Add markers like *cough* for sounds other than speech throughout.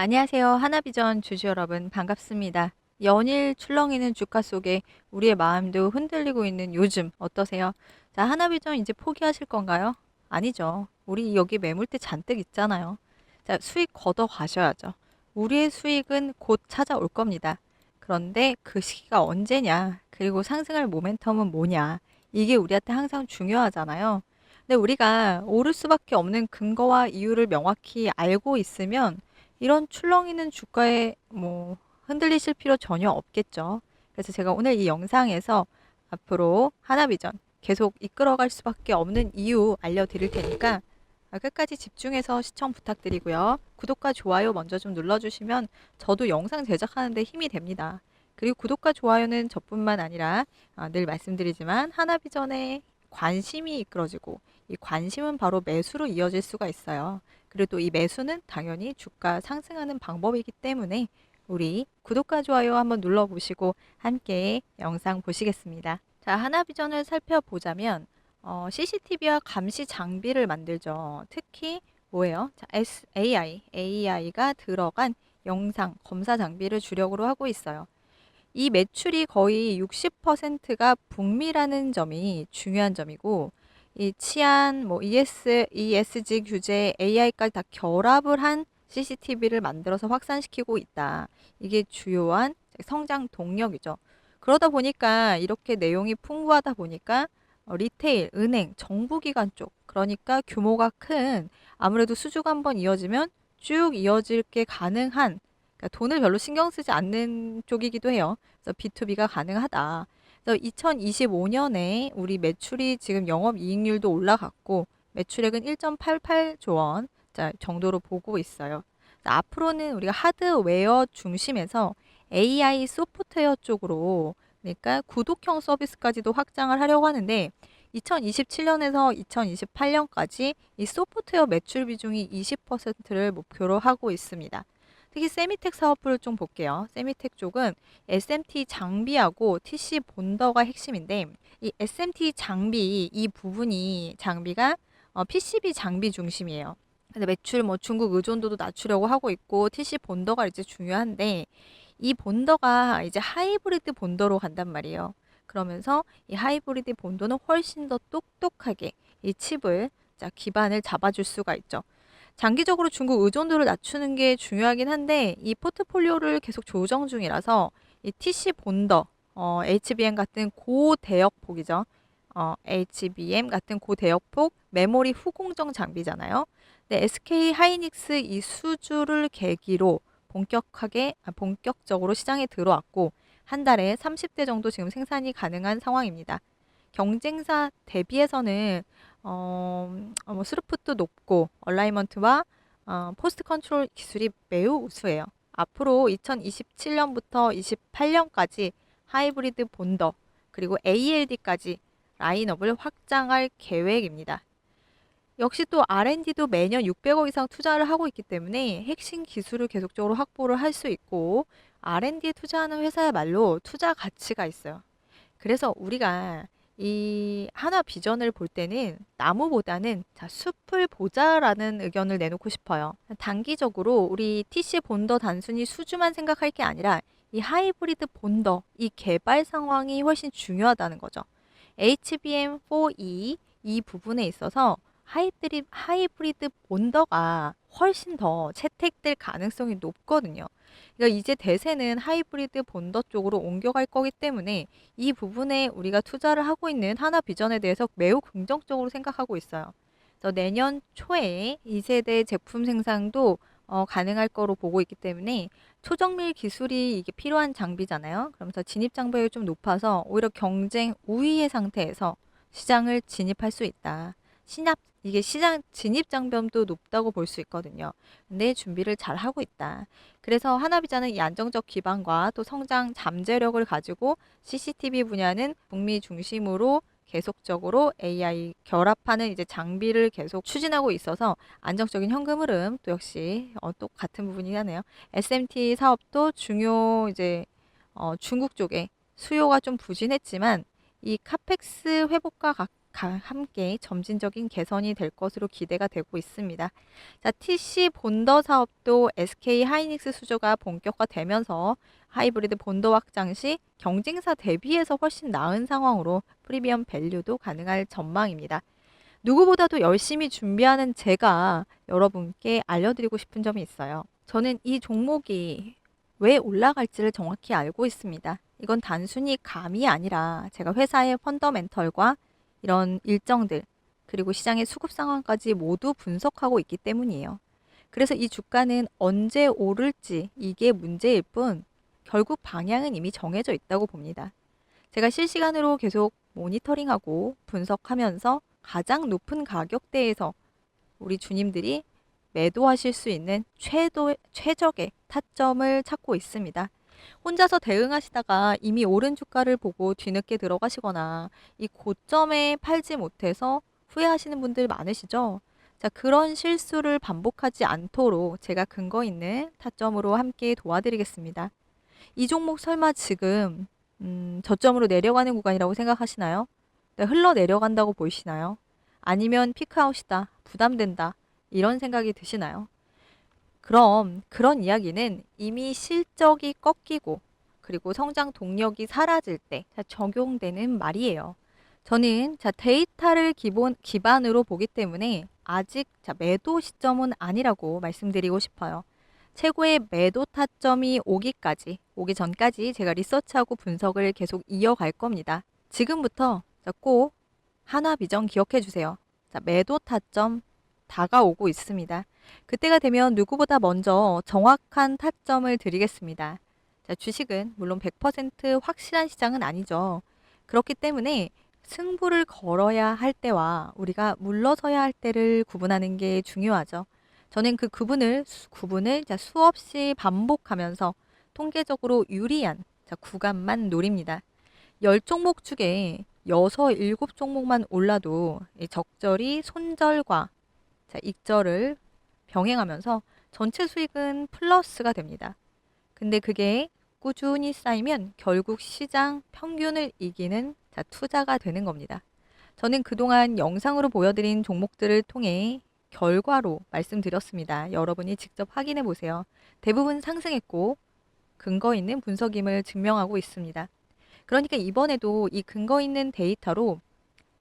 안녕하세요. 하나비전 주주 여러분 반갑습니다. 연일 출렁이는 주가 속에 우리의 마음도 흔들리고 있는 요즘 어떠세요? 자, 하나비전 이제 포기하실 건가요? 아니죠. 우리 여기 매물대 잔뜩 있잖아요. 자, 수익 걷어 가셔야죠. 우리의 수익은 곧 찾아올 겁니다. 그런데 그 시기가 언제냐? 그리고 상승할 모멘텀은 뭐냐? 이게 우리한테 항상 중요하잖아요. 근데 우리가 오를 수밖에 없는 근거와 이유를 명확히 알고 있으면 이런 출렁이는 주가에 뭐 흔들리실 필요 전혀 없겠죠. 그래서 제가 오늘 이 영상에서 앞으로 하나비전 계속 이끌어갈 수밖에 없는 이유 알려드릴 테니까 끝까지 집중해서 시청 부탁드리고요. 구독과 좋아요 먼저 좀 눌러주시면 저도 영상 제작하는데 힘이 됩니다. 그리고 구독과 좋아요는 저뿐만 아니라 아, 늘 말씀드리지만 하나비전에 관심이 이끌어지고 이 관심은 바로 매수로 이어질 수가 있어요. 그리고 또 이 매수는 당연히 주가 상승하는 방법이기 때문에 우리 구독과 좋아요 한번 눌러보시고 함께 영상 보시겠습니다. 자, 하나비전을 살펴보자면 어, CCTV와 감시 장비를 만들죠. 특히 뭐예요? 자, AI, AI가 들어간 영상 검사 장비를 주력으로 하고 있어요. 이 매출이 거의 60%가 북미라는 점이 중요한 점이고 이 치안, 뭐 ES, ESG 규제, AI까지 다 결합을 한 CCTV를 만들어서 확산시키고 있다. 이게 주요한 성장 동력이죠. 그러다 보니까 이렇게 내용이 풍부하다 보니까 어, 리테일, 은행, 정부기관 쪽, 그러니까 규모가 큰 아무래도 수주가 한 번 이어지면 쭉 이어질 게 가능한 그러니까 돈을 별로 신경 쓰지 않는 쪽이기도 해요. 그래서 B2B가 가능하다. 그래서 2025년에 우리 매출이 지금 영업이익률도 올라갔고 매출액은 1.88조 원 정도로 보고 있어요. 앞으로는 우리가 하드웨어 중심에서 AI 소프트웨어 쪽으로 그러니까 구독형 서비스까지도 확장을 하려고 하는데 2027년에서 2028년까지 이 소프트웨어 매출 비중이 20%를 목표로 하고 있습니다. 특히 세미텍 사업부를 좀 볼게요. 세미텍 쪽은 SMT 장비하고 TC 본더가 핵심인데 이 SMT 장비 이 부분이 장비가 어, PCB 장비 중심이에요. 근데 매출 뭐 중국 의존도도 낮추려고 하고 있고 TC 본더가 이제 중요한데 이 본더가 이제 하이브리드 본더로 간단 말이에요. 그러면서 이 하이브리드 본더는 훨씬 더 똑똑하게 이 칩을 자 기반을 잡아줄 수가 있죠. 장기적으로 중국 의존도를 낮추는 게 중요하긴 한데 이 포트폴리오를 계속 조정 중이라서 이 TC 본더, 어, HBM 같은 고대역폭이죠. 어, HBM 같은 고대역폭 메모리 후공정 장비잖아요. 근데 SK 하이닉스 이 수주를 계기로 본격하게 아, 본격적으로 시장에 들어왔고 한 달에 30대 정도 지금 생산이 가능한 상황입니다. 경쟁사 대비해서는 어, 어, 뭐 스루풋도 높고 얼라이먼트와 어, 포스트 컨트롤 기술이 매우 우수해요. 앞으로 2027년부터 28년까지 하이브리드 본더 그리고 ALD까지 라인업을 확장할 계획입니다. 역시 또 R&D도 매년 600억 이상 투자를 하고 있기 때문에 핵심 기술을 계속적으로 확보를 할 수 있고 R&D에 투자하는 회사야말로 투자 가치가 있어요. 그래서 우리가 이 하나 비전을 볼 때는 나무보다는 자, 숲을 보자라는 의견을 내놓고 싶어요. 단기적으로 우리 TC 본더 단순히 수주만 생각할 게 아니라 이 하이브리드 본더 이 개발 상황이 훨씬 중요하다는 거죠. HBM4E 이 부분에 있어서 하이브리드, 하이브리드 본더가 훨씬 더 채택될 가능성이 높거든요. 그러니까 이제 대세는 하이브리드 본더 쪽으로 옮겨갈 거기 때문에 이 부분에 우리가 투자를 하고 있는 하나 비전에 대해서 매우 긍정적으로 생각하고 있어요. 그래서 내년 초에 2세대 제품 생산도 어, 가능할 거로 보고 있기 때문에 초정밀 기술이 이게 필요한 장비잖아요. 그러면서 진입 장벽이 좀 높아서 오히려 경쟁 우위의 상태에서 시장을 진입할 수 있다. 신압 이게 시장 진입 장벽도 높다고 볼 수 있거든요. 근데 준비를 잘 하고 있다. 그래서 하나비자는 이 안정적 기반과 또 성장 잠재력을 가지고 CCTV 분야는 북미 중심으로 계속적으로 AI 결합하는 이제 장비를 계속 추진하고 있어서 안정적인 현금 흐름 또 역시 어, 또 같은 부분이 하네요. SMT 사업도 중요 이제 어, 중국 쪽에 수요가 좀 부진했지만 이 카펙스 회복과 가- 함께 점진적인 개선이 될 것으로 기대가 되고 있습니다. 자, TC 본더 사업도 SK 하이닉스 수주가 본격화되면서 하이브리드 본더 확장 시 경쟁사 대비해서 훨씬 나은 상황으로 프리미엄 밸류도 가능할 전망입니다. 누구보다도 열심히 준비하는 제가 여러분께 알려드리고 싶은 점이 있어요. 저는 이 종목이 왜 올라갈지를 정확히 알고 있습니다. 이건 단순히 감이 아니라 제가 회사의 펀더멘털과 이런 일정들 그리고 시장의 수급 상황까지 모두 분석하고 있기 때문이에요. 그래서 이 주가는 언제 오를지 이게 문제일 뿐 결국 방향은 이미 정해져 있다고 봅니다. 제가 실시간으로 계속 모니터링하고 분석하면서 가장 높은 가격대에서 우리 주님들이 매도하실 수 있는 최도, 최적의 타점을 찾고 있습니다. 혼자서 대응하시다가 이미 오른 주가를 보고 뒤늦게 들어가시거나 이 고점에 팔지 못해서 후회하시는 분들 많으시죠? 자, 그런 실수를 반복하지 않도록 제가 근거 있는 타점으로 함께 도와드리겠습니다. 이 종목 설마 지금 음, 저점으로 내려가는 구간이라고 생각하시나요? 네, 흘러 내려간다고 보이시나요? 아니면 피크아웃이다, 부담된다, 이런 생각이 드시나요? 그럼 그런 이야기는 이미 실적이 꺾이고 그리고 성장 동력이 사라질 때 자, 적용되는 말이에요. 저는 자, 데이터를 기본, 기반으로 보기 때문에 아직 자, 매도 시점은 아니라고 말씀드리고 싶어요. 최고의 매도 타점이 오기까지, 오기 전까지 제가 리서치하고 분석을 계속 이어갈 겁니다. 지금부터 자, 꼭 하나 비전 기억해 주세요. 자, 매도 타점 다가오고 있습니다. 그때가 되면 누구보다 먼저 정확한 타점을 드리겠습니다. 자, 주식은 물론 100% 확실한 시장은 아니죠. 그렇기 때문에 승부를 걸어야 할 때와 우리가 물러서야 할 때를 구분하는 게 중요하죠. 저는 그 구분을 수- 구분을 자, 수없이 반복하면서 통계적으로 유리한 자, 구간만 노립니다. 열 종목 중에 여섯 일곱 종목만 올라도 이 적절히 손절과 자, 익절을 병행하면서 전체 수익은 플러스가 됩니다. 근데 그게 꾸준히 쌓이면 결국 시장 평균을 이기는 자, 투자가 되는 겁니다. 저는 그동안 영상으로 보여드린 종목들을 통해 결과로 말씀드렸습니다. 여러분이 직접 확인해 보세요. 대부분 상승했고 근거 있는 분석임을 증명하고 있습니다. 그러니까 이번에도 이 근거 있는 데이터로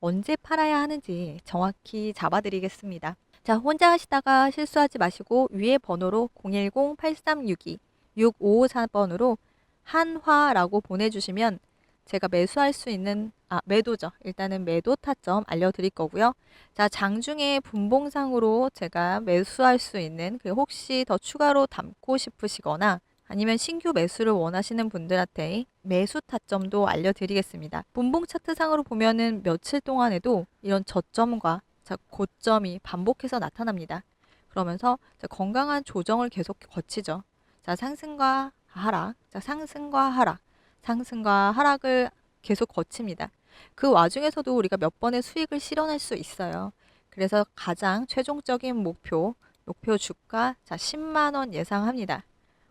언제 팔아야 하는지 정확히 잡아드리겠습니다. 자, 혼자 하시다가 실수하지 마시고 위에 번호로 010-8362-6554번으로 한화라고 보내주시면 제가 매수할 수 있는 아 매도죠. 일단은 매도 타점 알려드릴 거고요. 자 장중에 분봉상으로 제가 매수할 수 있는 그 혹시 더 추가로 담고 싶으시거나 아니면 신규 매수를 원하시는 분들한테 매수 타점도 알려드리겠습니다. 분봉 차트상으로 보면은 며칠 동안에도 이런 저점과 자, 고점이 반복해서 나타납니다. 그러면서 자, 건강한 조정을 계속 거치죠. 자, 상승과 하락, 자, 상승과 하락, 상승과 하락을 계속 거칩니다. 그 와중에서도 우리가 몇 번의 수익을 실현할 수 있어요. 그래서 가장 최종적인 목표, 목표 주가 자 10만 원 예상합니다.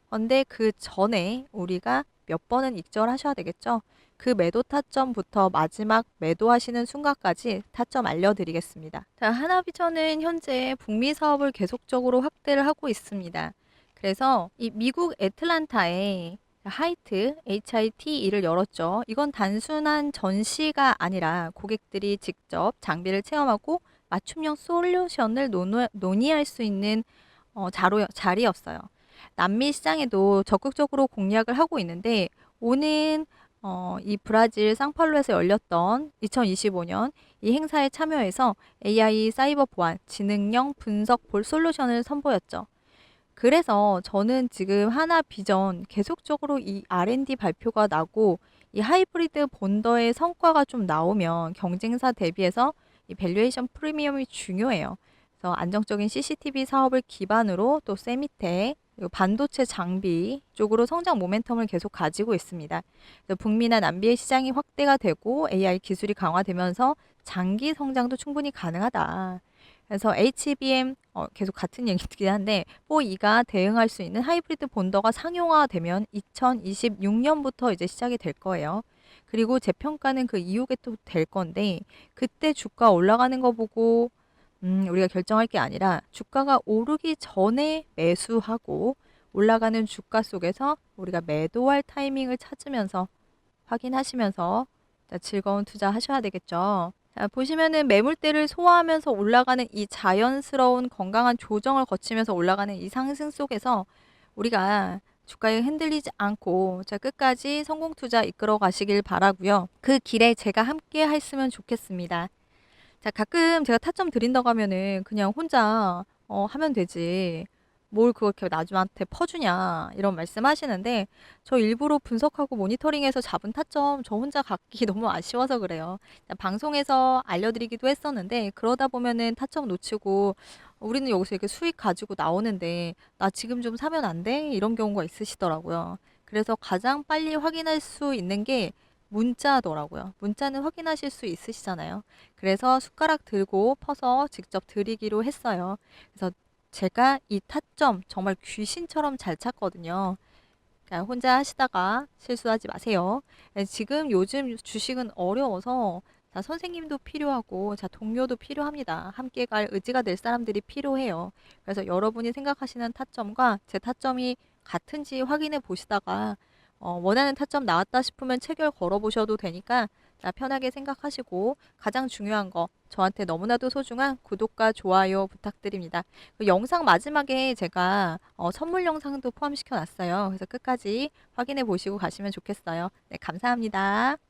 그런데 그 전에 우리가 몇 번은 익절하셔야 되겠죠. 그 매도 타점부터 마지막 매도하시는 순간까지 타점 알려드리겠습니다. 자, 하나비전은 현재 북미 사업을 계속적으로 확대를 하고 있습니다. 그래서 이 미국 애틀란타에 하이트 HITE를 열었죠. 이건 단순한 전시가 아니라 고객들이 직접 장비를 체험하고 맞춤형 솔루션을 논의, 논의할 수 있는 어, 자로, 자리였어요. 남미 시장에도 적극적으로 공략을 하고 있는데 오는 어, 이 브라질 상팔로에서 열렸던 2025년 이 행사에 참여해서 AI 사이버 보안, 지능형 분석 볼 솔루션을 선보였죠. 그래서 저는 지금 하나 비전 계속적으로 이 R&D 발표가 나고 이 하이브리드 본더의 성과가 좀 나오면 경쟁사 대비해서 이 밸류에이션 프리미엄이 중요해요. 그래서 안정적인 CCTV 사업을 기반으로 또 세미텍 반도체 장비 쪽으로 성장 모멘텀을 계속 가지고 있습니다. 북미나 남미의 시장이 확대가 되고 AI 기술이 강화되면서 장기 성장도 충분히 가능하다. 그래서 HBM 어, 계속 같은 얘기긴 한데 4E가 대응할 수 있는 하이브리드 본더가 상용화되면 2026년부터 이제 시작이 될 거예요. 그리고 재평가는 그 이후에 또 될 건데 그때 주가 올라가는 거 보고 음, 우리가 결정할 게 아니라 주가가 오르기 전에 매수하고 올라가는 주가 속에서 우리가 매도할 타이밍을 찾으면서 확인하시면서 자, 즐거운 투자 하셔야 되겠죠. 자, 보시면은 매물대를 소화하면서 올라가는 이 자연스러운 건강한 조정을 거치면서 올라가는 이 상승 속에서 우리가 주가에 흔들리지 않고 자 끝까지 성공 투자 이끌어 가시길 바라고요. 그 길에 제가 함께 했으면 좋겠습니다. 자 가끔 제가 타점 드린다고 하면은 그냥 혼자 어, 하면 되지. 뭘 그렇게 나중한테 퍼주냐 이런 말씀하시는데 저 일부러 분석하고 모니터링해서 잡은 타점 저 혼자 갖기 *laughs* 너무 아쉬워서 그래요. 자, 방송에서 알려드리기도 했었는데 그러다 보면은 타점 놓치고 우리는 여기서 이렇게 수익 가지고 나오는데 나 지금 좀 사면 안 돼? 이런 경우가 있으시더라고요. 그래서 가장 빨리 확인할 수 있는 게 문자더라고요. 문자는 확인하실 수 있으시잖아요. 그래서 숟가락 들고 퍼서 직접 드리기로 했어요. 그래서 제가 이 타점 정말 귀신처럼 잘 찾거든요. 그러니까 혼자 하시다가 실수하지 마세요. 예, 지금 요즘 주식은 어려워서 자, 선생님도 필요하고 자, 동료도 필요합니다. 함께 갈 의지가 될 사람들이 필요해요. 그래서 여러분이 생각하시는 타점과 제 타점이 같은지 확인해 보시다가 어, 원하는 타점 나왔다 싶으면 체결 걸어 보셔도 되니까 자, 편하게 생각하시고 가장 중요한 거 저한테 너무나도 소중한 구독과 좋아요 부탁드립니다. 그 영상 마지막에 제가 어, 선물 영상도 포함시켜 놨어요. 그래서 끝까지 확인해 보시고 가시면 좋겠어요. 네, 감사합니다.